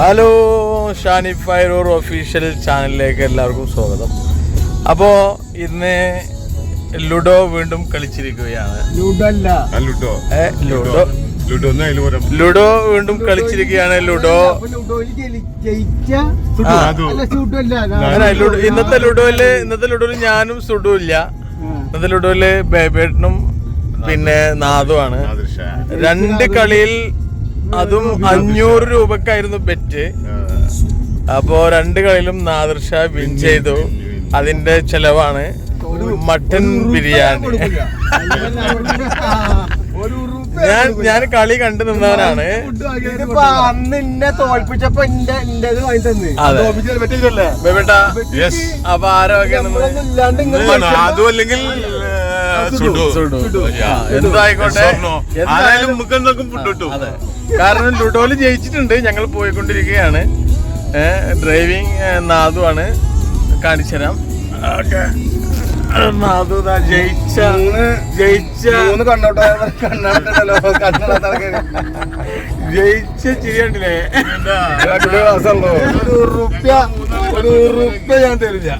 Hello Shani ഫൈറൂർ official ചാനലിലേക്ക് എല്ലാവർക്കും സ്വാഗതം. അപ്പോൾ ഇന്ന് ലുഡോ വീണ്ടും കളിച്ചിരിക്കുകയാണ്. ലുഡോ. അല്ല ലുഡോ. ലുഡോ. ലുഡോ ലുഡോ വീണ്ടും കളിച്ചിരിക്കുകയാണ് ലുഡോ അപ്പൊ ലുഡോയിൽ ജയിച്ച ആ. അല്ല സുഡു അല്ല അങ്ങനെ ഇന്നത്തെ ലുഡോയിൽ ഇന്നത്തെ ലുഡോയിൽ ഞാനും സുഡു ഇല്ല ഇന്നത്തെ ലുഡോയിൽ ബേബേട്ടനും പിന്നെ നാദുവാണ്. നാദിർഷ. രണ്ട് കളിയിൽ അതും അഞ്ഞൂറ് രൂപക്കായിരുന്നു ബെറ്റ്. അപ്പോ രണ്ട് കളിയിലും നാദർഷ വിൻ ചെയ്തു. അതിന്റെ ചെലവാണ് മട്ടൻ ബിരിയാണി. ഞാൻ ഞാൻ കളി കണ്ടു നിന്നവനാണ്. അന്ന് എന്നെ തോൽപ്പിച്ചപ്പോ. അപ്പൊ ആരോഗ്യം അതും അല്ലെങ്കിൽ എന്തായിക്കോട്ടെ. ആരായാലും നമുക്ക് എന്തൊക്കെ ഫുഡ് കാരണം ലുഡോയിൽ ജയിച്ചിട്ടുണ്ട്. ഞങ്ങൾ പോയിക്കൊണ്ടിരിക്കുകയാണ്. ഡ്രൈവിംഗ് നാദുവാണ് കാണിച്ചു തരാം നാദു ദാ ജയിച്ച. ജയിച്ച. മൂന്ന് കണ്ണോട്ടോ കണ്ണോട്ടല്ലോ ജയിച്ച ചിരി കണ്ടില്ലേ ഒരു റുപ്യ. ഒരു ഉറുപ്യ ഞാൻ തരില്ല.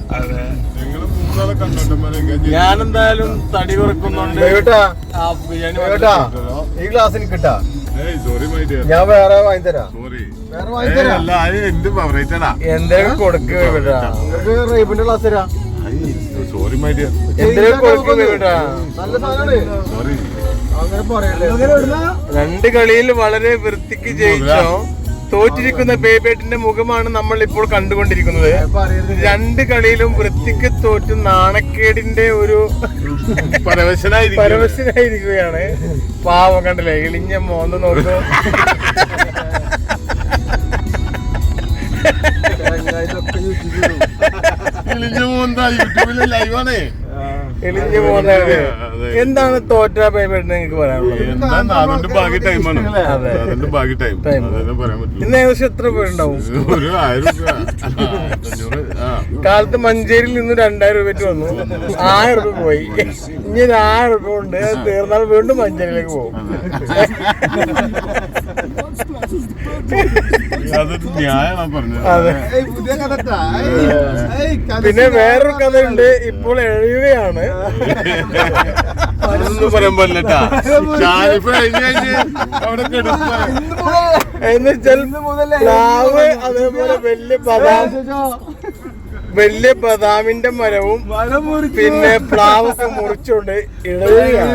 ഞാനെന്തായാലും തടി കുറക്കുന്നുണ്ട്. ഈ ഗ്ലാസ് എനിക്ക് കിട്ടാ ഞാൻ വേറെ വാങ്ങി തരാം. സോറി വേറെ വാങ്ങി തരാം. എന്തെങ്കിലും കൊടുക്കുക ബേബേട്ടാ നിങ്ങൾക്ക് റേബിന്റെ ഗ്ലാസ് തരാം. സോറി മൈ ഡിയർ എന്തെങ്കിലും കൊടുക്കുക ബേബേട്ടാ നല്ല സാധനമാണ്. സോറി അങ്ങനെ പറയല്ലേ? രണ്ട് കളിയിൽ വളരെ വൃത്തിക്ക് ജയിച്ചോ? തോറ്റിരിക്കുന്ന ബേബേട്ടിന്റെ മുഖമാണ് നമ്മൾ ഇപ്പോൾ കണ്ടുകൊണ്ടിരിക്കുന്നത്. രണ്ട് കളിയിലും വൃത്തിക്ക് തോറ്റ് നാണക്കേടിന്റെ ഒരു പരവശനായിരിക്കും പരവശനായിരിക്കുകയാണ്. പാവം കണ്ടില്ലേ ഇളിഞ്ഞ മോന്ന് നോക്കൂ. ഇളിഞ്ഞ മോന്താ യൂട്യൂബിലെ ലൈവാണേ ഇളിഞ്ഞ പോകുന്നത് അതെ. എന്താണ് തോറ്റ പേപ്പറിന് നിങ്ങൾക്ക് പറയാനുള്ളത്? ഇന്ന് ഏകദേശം എത്ര പേരുണ്ടാവും? കാലത്ത് മഞ്ചേരിയിൽ നിന്ന് രണ്ടായിരം രൂപ വന്നു. ആയിരം രൂപ പോയി. ഇനി ഒരു ആയിരം രൂപ ഉണ്ട്. തീർന്നാൽ വീണ്ടും മഞ്ചേരിയിലേക്ക് പോകും. അതൊരു വേറൊരു കഥ ഉണ്ട് പിന്നെ ഇപ്പോൾ എഴുതുകയാണ് അതൊന്നും പറയാൻ പറ്റില്ലട്ടാ ഷാരിഫ് കഴിഞ്ഞ് കഴിഞ്ഞ് അവിടെ കിടക്കുക ഇന്ന് മുതൽ- എന്ന് വെച്ചാൽ ഇന്ന് മുതൽ പ്ലാവ് അതേപോലെ വലിയ ബദാം വലിയ ബദാമിന്റെ മരവും പിന്നെ മുറിച്ചുകൊണ്ട് പറയാൻ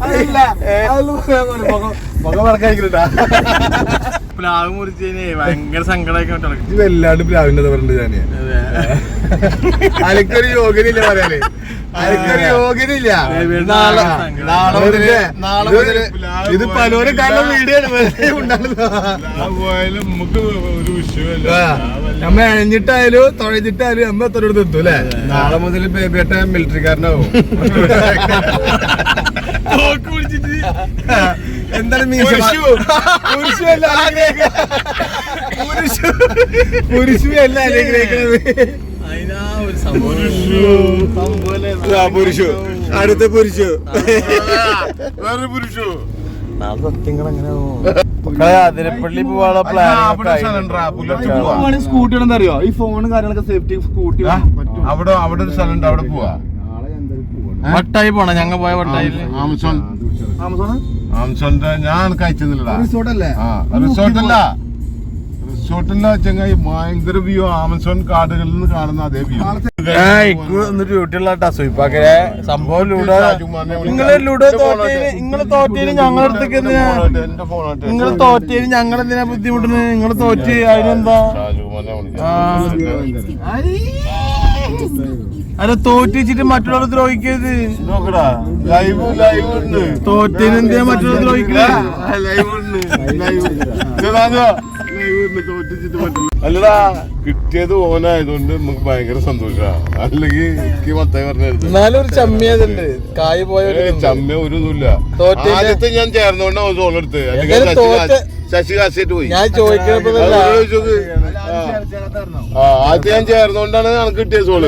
പാടില്ല. മുഖം- മുഖം പ്ലാവ് മുറിച്ചതിന് ഭയങ്കര സങ്കടമൊക്കെ വല്ലാണ്ട് പ്ലാവിന്റെ പറഞ്ഞിട്ട് ഞാൻ അനക്കൊരു യോഗ്യതയില്ല പറയാന്. യോഗ്യനില്ല നാളെ നാളെ മുതൽ നാളെ മുതൽ ഇത് പലരും കാരണം വീഡിയോ നമുക്ക് ഒരു വിഷയമല്ല. നമ്മ അഴിഞ്ഞിട്ടായാലും തുഴഞ്ഞിട്ടായാലും നമ്മ എത്ര എത്തും അല്ലേ? നാളെ മുതൽ ബേബിയേട്ട മിലിറ്ററിക്കാരനാവും. എന്താണ് മീശ? പുരുഷു. പുരുഷു അല്ല പുരുഷു പുരുഷു അല്ല അനുഗ്രഹിക്കുന്നത് പുരുഷു. അടുത്ത പുരുഷു. വേറെ പുരുഷു. നാളെ സത്യങ്ങൾ എങ്ങനെ അതിരപ്പള്ളി പോവാനുള്ള പ്ലാൻ സ്കൂട്ടി അറിയോ ഈ ഫോണും കാര്യങ്ങളൊക്കെ സേഫ്റ്റി സ്കൂട്ടി അവിടെ അവിടെ ഒരു സ്ഥലം ഉണ്ട് അവിടെ പോവാ. വട്ടായി പോണ ഞങ്ങ പോയ വട്ടായി. Amazon Amazon. ആമസോണിന്റെ ഞാൻ കഴിച്ചില്ല റിസോർട്ട് അല്ലേ ആ റിസോർട്ടല്ല. റിസോർട്ടല്ല ചങ്ങായി ഭയങ്കര വ്യൂ ആമസോൺ കാടുകളിൽ നിന്ന് കാണുന്ന അതേ വ്യൂ ഡ്യൂട്ടിയുള്ള ടസുയിപ്പാക്കരെ സംഭവം ലൂടെ നിങ്ങളെ ലൂടെ തോറ്റേന് നിങ്ങൾ തോറ്റേന് ഞങ്ങളുടെ അടുത്തേക്ക് എന്തിനാ എന്റെ ഫോണായിട്ട് നിങ്ങൾ തോറ്റേന് ഞങ്ങൾ എന്തിനാ ബുദ്ധിമുട്ടുന്നത് നിങ്ങൾ തോറ്റ് അതിനെന്താ. അല്ല തോറ്റ് വെച്ചിട്ട് മറ്റുള്ളവർ ദ്രോഹിക്കരുത് നോക്കടാ ലൈവ് ലൈവ് ഉണ്ട് തോറ്റേന് എന്തിനാ മറ്റുള്ളവർ ദ്രോഹിക്കുന്നത് ലൈവ് ഉണ്ട് ലൈവ് അല്ലടാ കിട്ടിയത് ഓനായതുകൊണ്ട് നമുക്ക് ഭയങ്കര സന്തോഷമാണ് അല്ലെങ്കിൽ എനിക്ക് മത്തായി പറഞ്ഞു എന്നാലും ഒരു ചമ്മിയതുണ്ട് കായ് പോയ. ചമ്മ ഒരു ഇതുമില്ല ആദ്യത്തെ ഞാൻ ചേർന്നോണ്ടാ ശശി ശശി കാശിട്ട് പോയി. ഞാൻ ചോദിക്കണപ്പോ ആദ്യം ഞാൻ ചേർന്നോണ്ടാണ് ഞങ്ങൾ കിട്ടിയ സോൾ.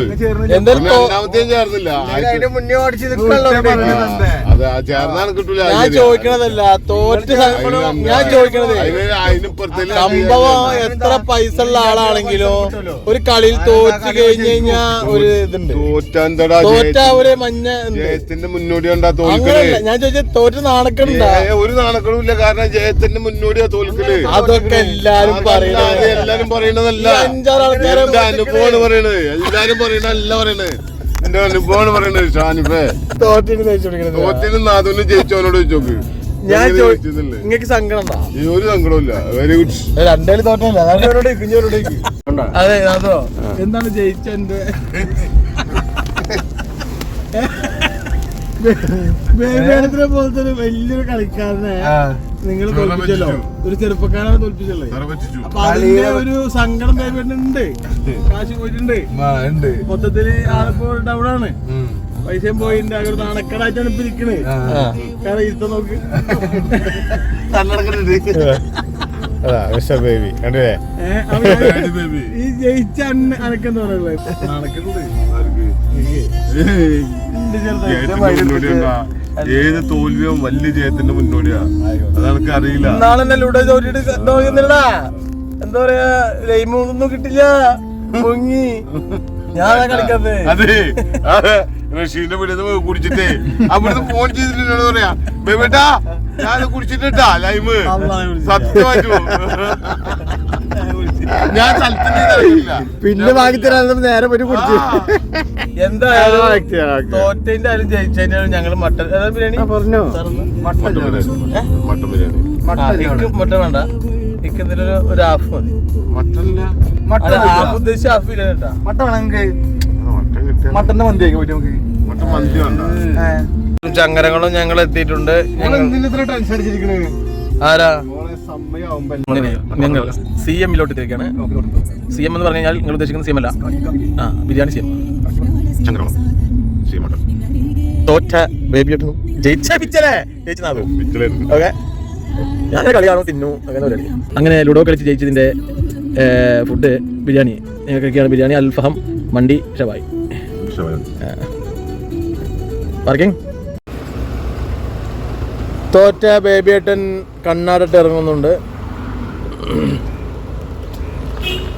രണ്ടാമത്തെ ഞാൻ ചേർന്നില്ല. അതെ ചേർന്നാണ് കിട്ടൂല. ഞാൻ ചോദിക്കണതല്ല തോറ്റ് ഞാൻ ചോദിക്കണത് സംഭവം എത്ര പൈസ ഉള്ള ആളാണെങ്കിലും ഒരു കളിയിൽ തോറ്റ് കഴിഞ്ഞു കഴിഞ്ഞാ ഒരു ഇതുണ്ട്. തോറ്റാന്തടാ തോറ്റ ഒരു മഞ്ഞ ജയത്തിന്റെ മുന്നോടി ഉണ്ടാ തോൽക്കൽ. ഞാൻ ചോദിച്ച തോറ്റ് നാണക്കണ്ട ഒരു നാണക്കണില്ല ഇല്ല. കാരണം ജയത്തിന്റെ മുന്നോടിയാ തോൽക്കൽ. അതൊക്കെ എല്ലാരും പറയുന്നത്. എല്ലാരും എല്ലാരും പറയണതല്ല എന്റെ അനുഭവമാണ് പറയണത്. എല്ലാരും പറയണല്ല പറയണത്. എന്റെ അനുഭവമാണ് പറയണത് ഷാനിഫേ. തോറ്റിന് നാഥനും ജയിച്ചവനോട് ചോദിച്ചോക്ക്. ഞാൻ? നിങ്ങക്ക് സങ്കടം ഒരു സങ്കടമില്ല വെരി ഗുഡ് രണ്ടേൽ തോറ്റല്ല അതെ അതോ എന്താണ് ജയിച്ച എന്റെ ബേബിയാനത്തിനെ പോലത്തെ ഒരു വലിയൊരു കളിക്കാരനെ നിങ്ങൾ തോൽപ്പിച്ചല്ലോ. ഒരു ചെറുപ്പക്കാരനെ തോൽപ്പിച്ചല്ലേ. അപ്പൊ അതിന്റെ ഒരു സങ്കടം ബേബിയുണ്ട് കാശ് പോയിട്ടുണ്ട്. ഉണ്ട്. മൊത്തത്തിൽ ആളിപ്പോ ഡൗൺ ആണ് പൈസയും പോയിട്ടുണ്ട് ആകെ ഒരു നാണക്കേടായിട്ടാണ് ഇപ്പൊ ഇരിക്കണേ. കാരണം ഇരുത്ത നോക്ക്. ബേബി കണ്ടില്ലേ? ഏ, ഈ ജയിച്ച അനക്കെന്താ പറയുള്ളത് ചെറുതാ. ഏത് തോൽവിയോ വലിയ ജയത്തിന്റെ മുന്നോടിയാ. അത് എനിക്ക് അറിയില്ല നോക്കുന്നില്ലടാ എന്താ പറയാ ലൈമൊന്നും കിട്ടില്ല. പൊങ്ങി. ഞാനാ അതെ അതെ റഷീന്റെ വീട്ടിൽ കുടിച്ചിട്ടേ. അവിടുന്ന് ഫോൺ പറയാ. ബേബേട്ടാ ഞാൻ കുടിച്ചിട്ടാ ലൈമ്. സത്യമായിട്ടു. ഞാൻ. പിന്നെ വാങ്ങി തരാൻ നേരെ പോയി കുടിച്ചു. എന്തായാലും. തോറ്റേന്റെ ആയാലും ജയിച്ചതിന്റെ ആയാലും മട്ടൻ ബിരിയാണി? പറഞ്ഞു? Mutton biryani. Mutton biryani. Mutton വേണ്ട. ഒരു ഹാഫ് മതി. മട്ടൻ ഹാഫ് ഉദ്ദേശിച്ച ഹാഫ് കേട്ടാ വേണമെങ്കിൽ മട്ടൻ കിട്ടിയ മട്ടന്റെ മന്തി പോയിട്ട് നമുക്ക് മട്ടൻ മന്തി വേണ്ട. ചങ്ങരങ്ങളും ഞങ്ങൾ എത്തിയിട്ടുണ്ട് ഞങ്ങൾ ആരാ? ഞങ്ങൾ സി എമ്മിലോട്ട് തിരിക്കാണ് സി എം എന്ന് പറഞ്ഞു കഴിഞ്ഞാൽ നിങ്ങൾ ഉദ്ദേശിക്കുന്ന സി എം അല്ല. ആ ബിരിയാണി സി എം ചങ്ങരം ശരി മട്ടൻ തോറ്റ ബേബി ജയിച്ച പിച്ചലേ പിച്ചിലായിരുന്നു ഓക്കെ. ഞാൻ കളി കാണും തിന്നു? അങ്ങനെ അങ്ങനെ ലുഡോ കളിച്ച് ജയിച്ചതിന്റെ ഫുഡ് ബിരിയാണി. ഞങ്ങൾ കഴിക്കുകയാണ് ബിരിയാണി അൽഫഹം മണ്ടി ഷവായി. പാർക്കിംഗ് തോറ്റ ബേബിയേട്ടൻ കണ്ണാടിട്ട് ഇറങ്ങുന്നുണ്ട്.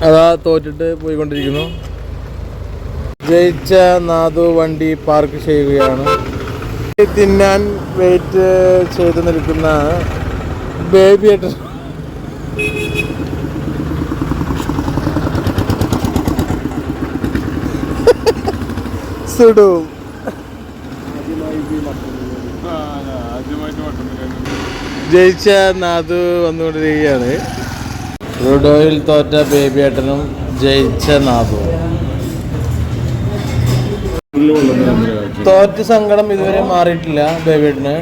അതാ തോറ്റിട്ട് പോയിക്കൊണ്ടിരിക്കുന്നു. ജയിച്ച നാദു വണ്ടി പാർക്ക് ചെയ്യുകയാണ്. തിന്നാൻ വെയിറ്റ് ചെയ്ത് നിൽക്കുന്ന ബേബിയേട്ടൻ. സുഡു ജയിച്ച നാദു വന്നുകൊണ്ടിരിക്കുകയാണ്. റുഡോയിൽ തോറ്റ ബേബിയേട്ടനും ജയിച്ച നാദു തോറ്റ സങ്കടം ഇതുവരെ മാറിയിട്ടില്ല ബേബിയേട്ടന്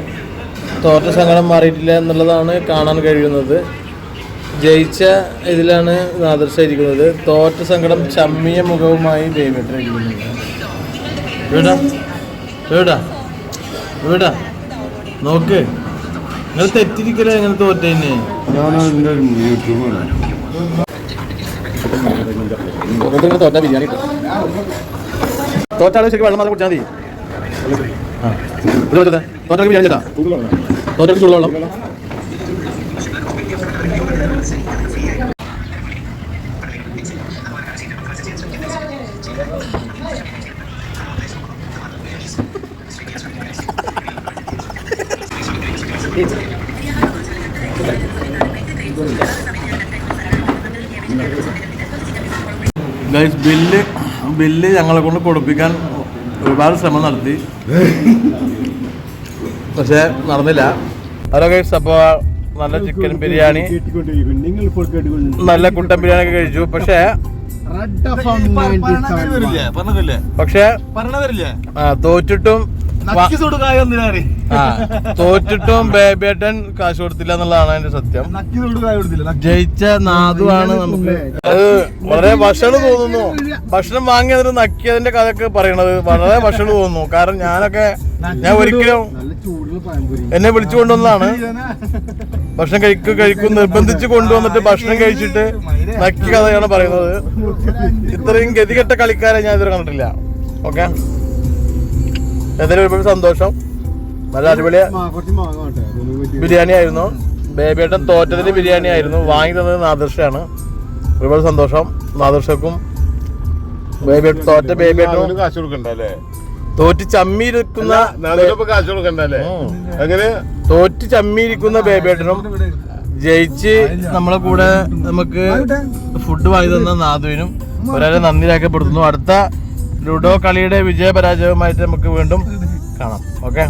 തോറ്റ സങ്കടം മാറിയിട്ടില്ല എന്നുള്ളതാണ് കാണാൻ കഴിയുന്നത്. ജയിച്ച ഇതിലാണ് നാദർശ ഇരിക്കുന്നത്. തോറ്റ സങ്കടം ചമ്മിയ മുഖവുമായി ബേബിയേട്ടൻ ഇരിക്കുന്നുണ്ട്. വീടാ? വീടാ? എവിടാ നോക്ക്. നിങ്ങൾ തെറ്റിരിക്കലേ ഇങ്ങനെ തോറ്റേനെ യൂട്യൂബ് തോറ്റ ബിരിയാണി തോറ്റാളെ ശരിക്കും വെള്ളം മാത്രം കുടിച്ചാൽ മതി. തോറ്റാലും ബിരിയാണി ചേട്ടാ ചൂടുവെള്ളം. ഗൈസ് ബില്ല് ബില്ല് ഞങ്ങളെ കൊണ്ട് കൊടുപ്പിക്കാൻ ഒരുപാട് ശ്രമം നടത്തി. പക്ഷേ നടന്നില്ല. ഹലോ ഗൈസ് അപ്പോൾ നല്ല ചിക്കൻ ബിരിയാണി. നല്ല കുട്ടൻ ബിരിയാണി ഒക്കെ കഴിച്ചു. പക്ഷേ പക്ഷേ ആ, തോറ്റിട്ടും തോറ്റിട്ടും ബേബേട്ടൻ കാശ് കൊടുത്തില്ല എന്നുള്ളതാണ് അതിന്റെ സത്യം. ജയിച്ച നാദുവാണ് നമുക്ക് അത് വളരെ ഭക്ഷണം തോന്നുന്നു. ഭക്ഷണം വാങ്ങി അതിന് നക്കിയതിന്റെ കഥയൊക്കെ പറയണത് വളരെ ഭക്ഷണം തോന്നുന്നു. കാരണം ഞാനൊക്കെ ഞാൻ ഒരിക്കലും എന്നെ വിളിച്ചു കൊണ്ടുവന്നതാണ്. ഭക്ഷണം കഴിക്കും കഴിക്കും നിർബന്ധിച്ച് കൊണ്ടുവന്നിട്ട് ഭക്ഷണം കഴിച്ചിട്ട് നക്കി കഥയാണ് പറയുന്നത്. ഇത്രയും ഗതികെട്ട കളിക്കാരെ ഞാൻ ഇതുവരെ കണ്ടിട്ടില്ല. ഓക്കെ? എന്തായാലും ഒരുപാട് സന്തോഷം. നല്ല അടിപൊളിയ. ബിരിയാണി ആയിരുന്നു. ബേബിയേട്ടൻ തോറ്റതിന് ബിരിയാണി ആയിരുന്നു. വാങ്ങി തന്നത് നാദർഷയാണ് ഒരുപാട് സന്തോഷം. നാദർഷക്കും ബേബിയേട്ടൻ തോറ്റ ബേബിയേട്ടനും. കാശ് കൊടുക്കണ്ടല്ലേ? തോറ്റ് ചമ്മിയിരിക്കുന്ന. അങ്ങനെ തോറ്റ് ചമ്മിയിരിക്കുന്ന ബേബിയേട്ടനും ജയിച്ച് നമ്മളെ കൂടെ നമുക്ക് ഫുഡ് വാങ്ങി തന്ന നാദുവിനും ഒരാളെ നന്ദി രേഖപ്പെടുത്തുന്നു. അടുത്ത ലുഡോ കളിയുടെ വിജയപരാജയവുമായിട്ട് നമുക്ക് വീണ്ടും കാണാം. ഓക്കെ?